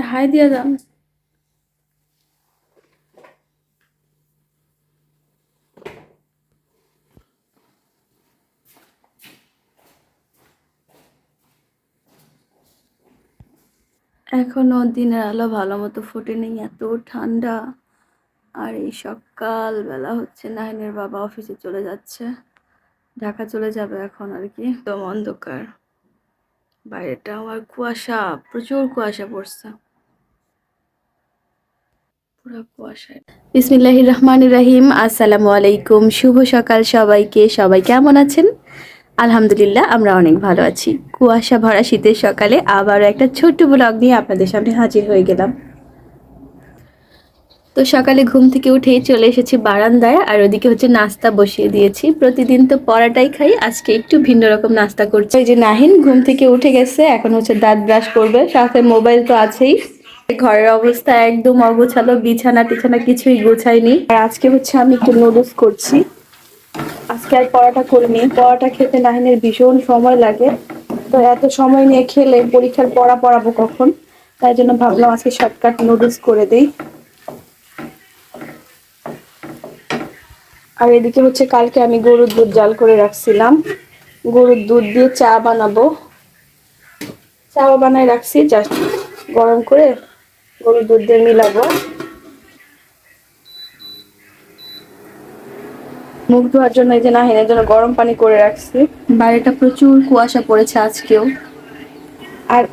একটা হাই দিয়া দাম এখনও দিনের আলো ভালো মতো ফোটেনি এত ঠান্ডা। আর এই সকাল বেলা হচ্ছে, নাহিনের বাবা অফিসে চলে যাচ্ছে। ঢাকা চলে যাবে এখন আর কি। একদম অন্ধকার। বাইরেটা আমার কুয়াশা, প্রচুর কুয়াশা পড়ছে। বিসমিল্লাহির রহমান রাহিম। আসসালামু আলাইকুম। শুভ সকাল সবাইকে। সবাই কেমন আছেন? আলহামদুলিল্লাহ, আমরা অনেক ভালো আছি। কুয়াশা ভরা শীতের সকালে আবারও একটা ছোট্ট ব্লগ নিয়ে আপনাদের সামনে হাজির হয়ে গেলাম। তো সকালে ঘুম থেকে উঠেই চলে এসেছি বারান্দায়, আর ওদিকে হচ্ছে নাস্তা বসিয়ে দিয়েছি। প্রতিদিন তো পরাটাই খাই, আজকে একটু ভিন্ন রকম নাস্তা করছি। ওই যে নাহিন, ঘুম থেকে উঠে গেছে, এখন হচ্ছে দাঁত ব্রাশ করবে, সাথে মোবাইল তো আছেই। ঘরের অবস্থা একদম অগোছালো, বিছানা টিছানা কিছুই গোছাইনি আর আজকে হচ্ছে আমি একটু নুডলস করছি। আজকে আর পরোটা করিনি। পরোটা খেতে নাহিনের ভীষণ সময় লাগে। তো এত সময় নিয়ে খেলে পরীক্ষার পড়া পড়াবো কখন? তাই জন্য ভাবলাম আজকে শর্টকাট নুডলস করে দেই। আর এদিকে হচ্ছে কালকে আমি গরুর দুধ জাল করে রাখছিলাম। গরুর দুধ দিয়ে চা বানাবো। চা বানায় রাখছি জাস্ট গরম করে গরুর দুধ দিয়ে মিলাবো। মুখ ধোয়ার জন্য এই যে নাহিনের জন্য গরম পানি করে রাখছি। বাইরেটা প্রচুর কুয়াশা পড়েছে আজকেও। আর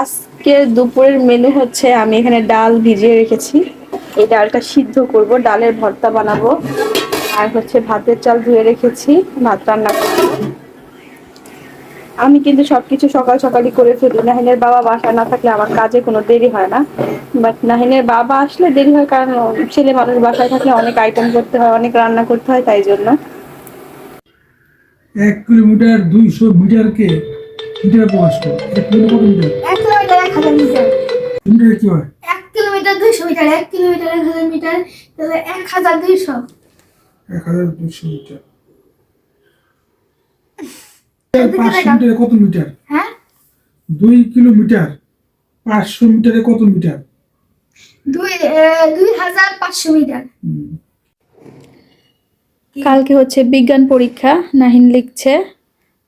আজকের দুপুরের মেনু হচ্ছে আমি এখানে ডাল ভিজিয়ে রেখেছি। এই ডালটা সিদ্ধ করব ডালের ভর্তা বানাবো। আর হচ্ছে ভাতের চাল ধুয়ে রেখেছি ভাত রান্না করব। আমি কিন্তু সবকিছু সকাল সকালই করে ফেলি। নাহিনের বাবা বাসায় না থাকলে আমার কাজে কোনো দেরি হয় না। বাট নাহিনের বাবা আসলে দেরি হয় কারণ ছেলে মানুষ বাসায় থাকলে অনেক আইটেম করতে হয় অনেক রান্না করতে হয় তাই জন্য। এক কিলোমিটার দুইশো মিটারকে মিটার প্রকাশ করে। এক কিলোমিটার মিটার? এক কিলোমিটার এক হাজার মিটার। মিটারে কি হয়? এক কিলোমিটার দুইশো মিটার এক কিলোমিটার এক হাজার মিটার তাহলে এক হাজার দুইশো। এক হাজার দুইশো মিটার। পাঁচশো মিটারে কত মিটার? হ্যাঁ? দুই কিলোমিটার পাঁচশো মিটারে কত মিটার? দুই দুই হাজার পাঁচশো মিটার। কালকে হচ্ছে বিজ্ঞান পরীক্ষা নাহিন লিখছে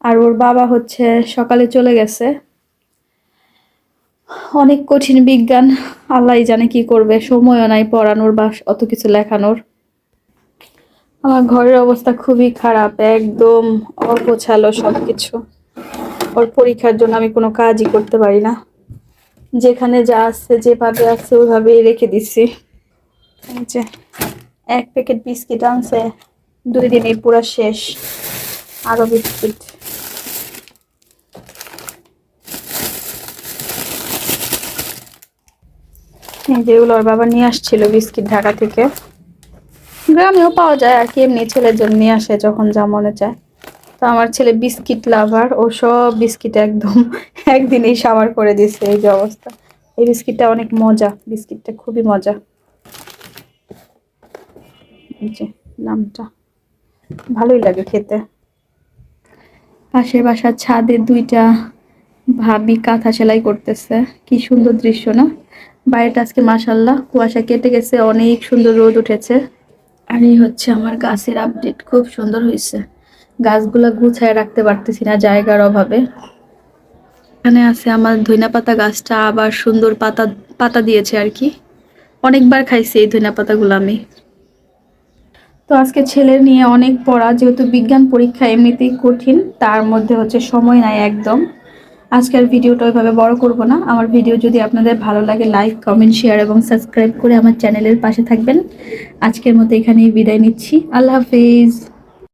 আর ওর বাবা হচ্ছে সকালে চলে গেছে। অনেক কঠিন বিজ্ঞান আল্লাহ জানে কি করবে সময়ও নাই পড়ানোর বা অত কিছু লেখানোর। আমার ঘরের অবস্থা খুবই খারাপ, একদম অগোছালো সবকিছু। ওর পরীক্ষার জন্য আমি কোনো কাজই করতে পারি না। যেখানে যা আছে, যেভাবে আসছে ওইভাবেই রেখে এই যে, এক প্যাকেট বিস্কিট আনছে, দুই দিনে পুরো শেষ। আরও বিস্কিট। যেগুলো ওর বাবা নিয়ে আসছিল বিস্কিট ঢাকা থেকে। গ্রামেও পাওয়া যায় আর কি, এমনি ছেলের জন্য নিয়ে আসে যখন যা মনে চায়। তো আমার ছেলে বিস্কিট লাভার, ও সব বিস্কিট একদম একদিনেই সাবার করে দিছে এই যে অবস্থা। এই বিস্কিটটা অনেক মজা, বিস্কিটটা খুবই মজা। নামটা, ভালোই লাগে খেতে। পাশের বাসার ছাদে দুইটা ভাবি কাঁথা সেলাই করতেছে, কি সুন্দর দৃশ্য না? বাইরেটা আজকে মাসাল্লাহ কুয়াশা কেটে গেছে, অনেক সুন্দর রোদ উঠেছে। আর এই হচ্ছে আমার গাছের আপডেট খুব সুন্দর হয়েছে। গাছগুলা গুছায় রাখতে পারতেছি না জায়গার অভাবে। এখানে আছে আমার ধইনা পাতা গাছটা, আবার সুন্দর পাতা পাতা দিয়েছে আর কি। অনেকবার খাইছি এই ধইনা পাতাগুলো আমি। তো আজকে ছেলে নিয়ে অনেক পড়া, যেহেতু বিজ্ঞান পরীক্ষা এমনিতেই কঠিন, তার মধ্যে হচ্ছে সময় নাই একদম। আজকের ভিডিওটা ওইভাবে বড় করব না। আমার ভিডিও যদি আপনাদের ভালো লাগে লাইক কমেন্ট শেয়ার এবং সাবস্ক্রাইব করে আমার চ্যানেলের পাশে থাকবেন। আজকের মতো এখানেই বিদায় নিচ্ছি। আল্লাহ হাফিজ।